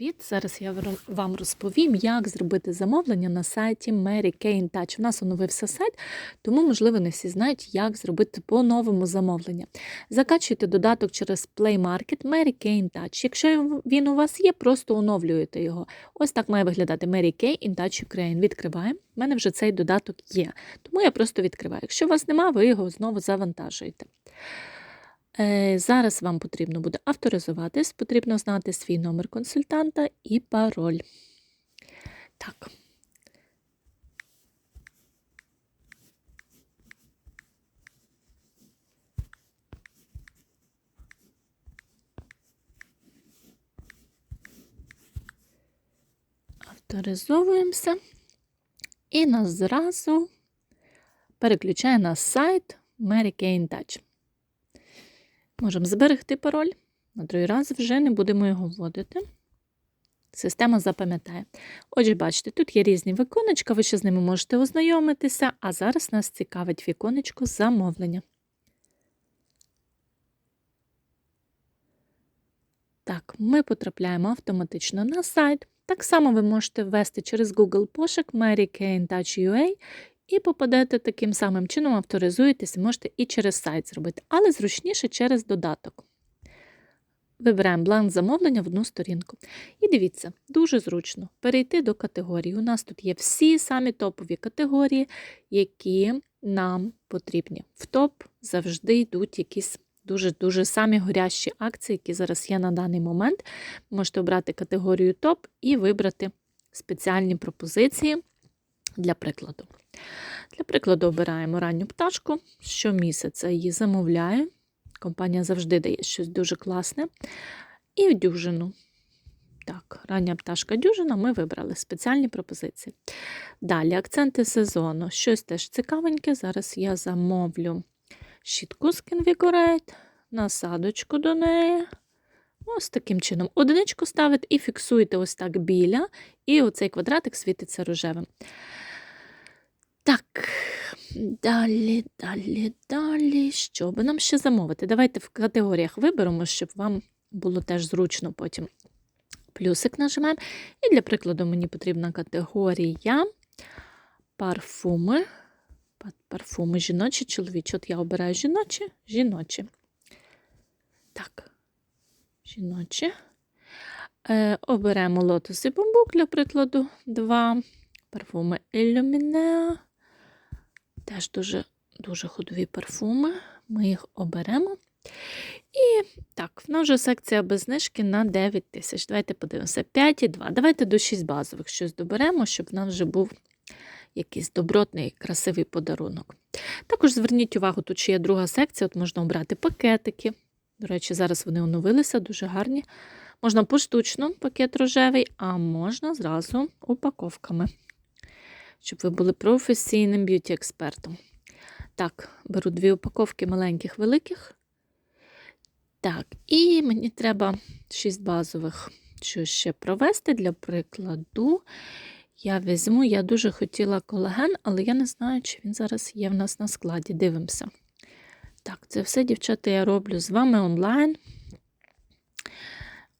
Привіт! Зараз я вам розповім, як зробити замовлення на сайті Mary Kay Touch. У нас оновився сайт, тому, можливо, не всі знають, як зробити по-новому замовлення. Закачуйте додаток через Play Market Mary Kay Touch. Якщо він у вас є, просто оновлюєте його. Ось так має виглядати Mary in Touch Ukraine. Відкриваємо. У мене вже цей додаток є, тому я просто відкриваю. Якщо у вас нема, ви його знову завантажуєте. Е, Зараз вам потрібно буде авторизуватись, потрібно знати свій номер консультанта і пароль. Так. Авторизовуємося. І нас зразу переключає на сайт Mary in Touch. Можемо зберегти пароль. На другий раз вже не будемо його вводити. Система запам'ятає. Отже, бачите, тут є різні віконечка, ви ще з ними можете ознайомитися, а зараз нас цікавить віконечко замовлення. Так, ми потрапляємо автоматично на сайт. Так само ви можете ввести через Google пошук Mary Kay Touch UA і попадете таким самим чином, авторизуєтесь, можете і через сайт зробити, але зручніше через додаток. Вибираємо бланк замовлення в одну сторінку. І дивіться, дуже зручно перейти до категорії. У нас тут є всі самі топові категорії, які нам потрібні. В топ завжди йдуть якісь дуже-дуже самі горящі акції, які зараз є на даний момент. Можете обрати категорію топ і вибрати спеціальні пропозиції для прикладу. Для прикладу, обираємо ранню пташку. Щомісяця її замовляю. Компанія завжди дає щось дуже класне. І в дюжину. Так, рання пташка дюжина, ми вибрали спеціальні пропозиції. Далі акценти сезону. Щось теж цікавеньке. Зараз я замовлю щітку Skin Vigorate, насадочку до неї. Ось таким чином. Одиничку ставите і фіксуєте ось так біля, і оцей квадратик світиться рожевим. Так, далі, далі, далі. Що би нам ще замовити? Давайте в категоріях виберемо, щоб вам було теж зручно потім. Плюсик нажимаємо. І для прикладу мені потрібна категорія парфуми. Парфуми жіночі, чоловічі. От я обираю жіночі, жіночі. Так, жіночі. Е, оберемо лотос і бамбук, для прикладу, два. Парфуми Illuminea. Теж дуже дуже ходові парфуми. Ми їх оберемо. І так, в нас вже секція без знижки на 9 тисяч. Давайте подивимося. 5,2. Давайте до 6 базових щось доберемо, щоб в нас вже був якийсь добротний, красивий подарунок. Також зверніть увагу, тут ще є друга секція, от можна обрати пакетики. До речі, зараз вони оновилися, дуже гарні. Можна поштучно пакет рожевий, а можна зразу упаковками щоб ви були професійним б'юті-експертом. Так, беру дві упаковки маленьких, великих. Так, і мені треба 6 базових, що ще провести для прикладу. Я візьму, я дуже хотіла колаген, але я не знаю, чи він зараз є в нас на складі. Дивимося. Так, це все, дівчата, я роблю з вами онлайн.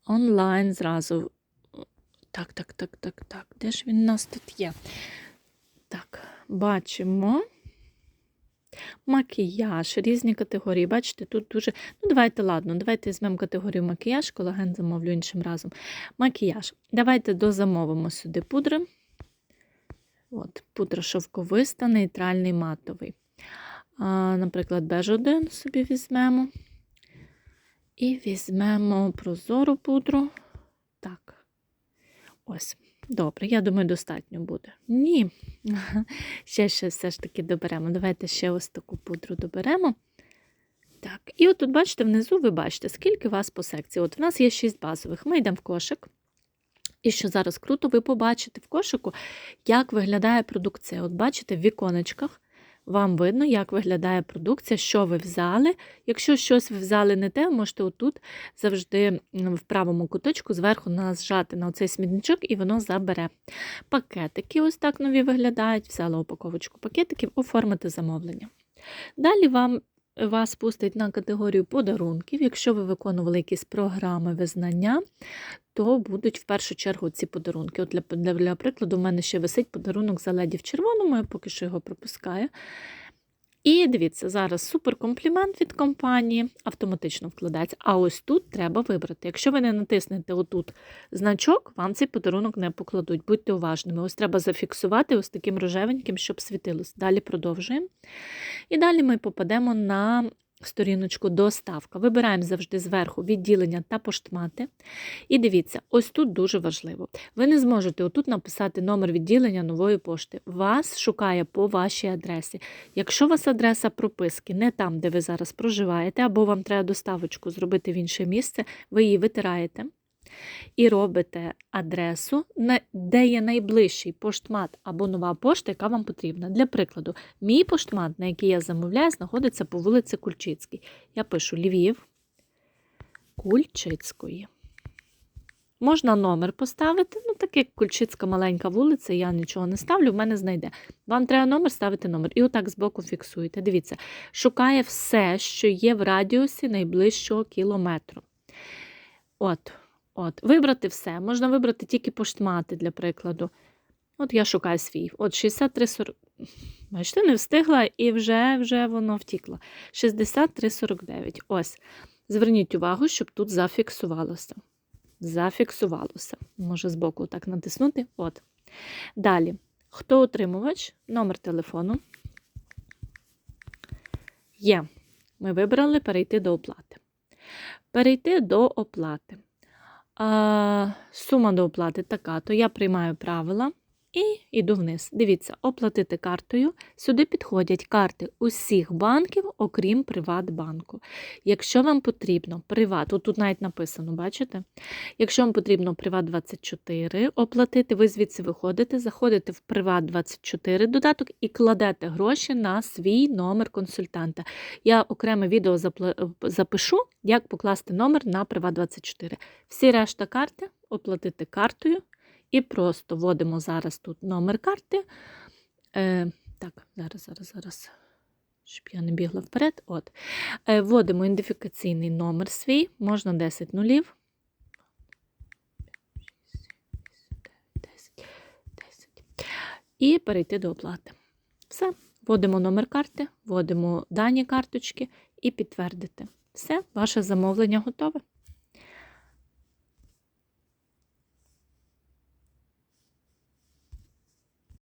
Онлайн зразу. Так, так, так, так, так. Де ж він у нас тут є? Так, бачимо макіяж, різні категорії. Бачите, тут дуже. Ну, давайте, ладно, давайте візьмемо категорію макіяж, колаген замовлю іншим разом. Макіяж. Давайте дозамовимо сюди пудри. От, Пудра шовковиста, нейтральний матовий. Наприклад, беж 1 собі візьмемо. І візьмемо прозору пудру. Так. Ось. Добре, я думаю, достатньо буде. Ні. Ще ще все ж таки доберемо. Давайте ще ось таку пудру доберемо. Так, і от тут, бачите, внизу ви бачите, скільки вас по секції. От в нас є 6 базових. Ми йдемо в кошик. І що зараз круто, ви побачите в кошику, як виглядає продукція. От бачите, в віконечках вам видно, як виглядає продукція, що ви взяли. Якщо щось ви взяли не те, можете отут завжди в правому куточку зверху нажати на цей смітничок і воно забере. Пакетики ось так нові виглядають, взяла упаковочку пакетиків, оформити замовлення. Далі вам вас пустить на категорію подарунків. Якщо ви виконували якісь програми визнання, то будуть в першу чергу ці подарунки. От для, для, для прикладу, в мене ще висить подарунок за леді в червоному, я поки що його пропускаю. І дивіться, зараз суперкомплімент від компанії, автоматично вкладається. А ось тут треба вибрати. Якщо ви не натиснете отут значок, вам цей подарунок не покладуть. Будьте уважними. Ось треба зафіксувати ось таким рожевеньким, щоб світилось. Далі продовжуємо. І далі ми попадемо на сторіночку доставка. Вибираємо завжди зверху відділення та поштмати. І дивіться, ось тут дуже важливо. Ви не зможете отут написати номер відділення нової пошти. Вас шукає по вашій адресі. Якщо у вас адреса прописки не там, де ви зараз проживаєте, або вам треба доставочку зробити в інше місце, ви її витираєте і робите адресу, де є найближчий поштмат або нова пошта, яка вам потрібна. Для прикладу, мій поштмат, на який я замовляю, знаходиться по вулиці Кульчицькій. Я пишу Львів Кульчицької. Можна номер поставити, ну так як Кульчицька маленька вулиця, я нічого не ставлю, в мене знайде. Вам треба номер, ставити номер. І отак збоку фіксуєте. Дивіться, шукає все, що є в радіусі найближчого кілометру. От, от, вибрати все. Можна вибрати тільки поштмати, для прикладу. От я шукаю свій. От 63,40. Бачите, не встигла і вже, вже воно втікло. 63,49. Ось. Зверніть увагу, щоб тут зафіксувалося. Зафіксувалося. Може, збоку так натиснути. От. Далі. Хто отримувач? Номер телефону. Є. Ми вибрали перейти до оплати. Перейти до оплати. Сума до оплати така, то я приймаю правила і йду вниз. Дивіться, оплатити картою. Сюди підходять карти усіх банків, окрім Приватбанку. Якщо вам потрібно Приват, от тут навіть написано, бачите? Якщо вам потрібно Приват24 оплатити, ви звідси виходите, заходите в Приват24 додаток і кладете гроші на свій номер консультанта. Я окреме відео запишу, як покласти номер на Приват24. Всі решта карти оплатити картою. І просто вводимо зараз тут номер карти. Е, так, зараз, зараз, зараз, щоб я не бігла вперед. От. Е, вводимо ідентифікаційний номер свій, можна 10 нулів. 10, 10. І перейти до оплати. Все. Вводимо номер карти, вводимо дані карточки і підтвердити. Все, ваше замовлення готове.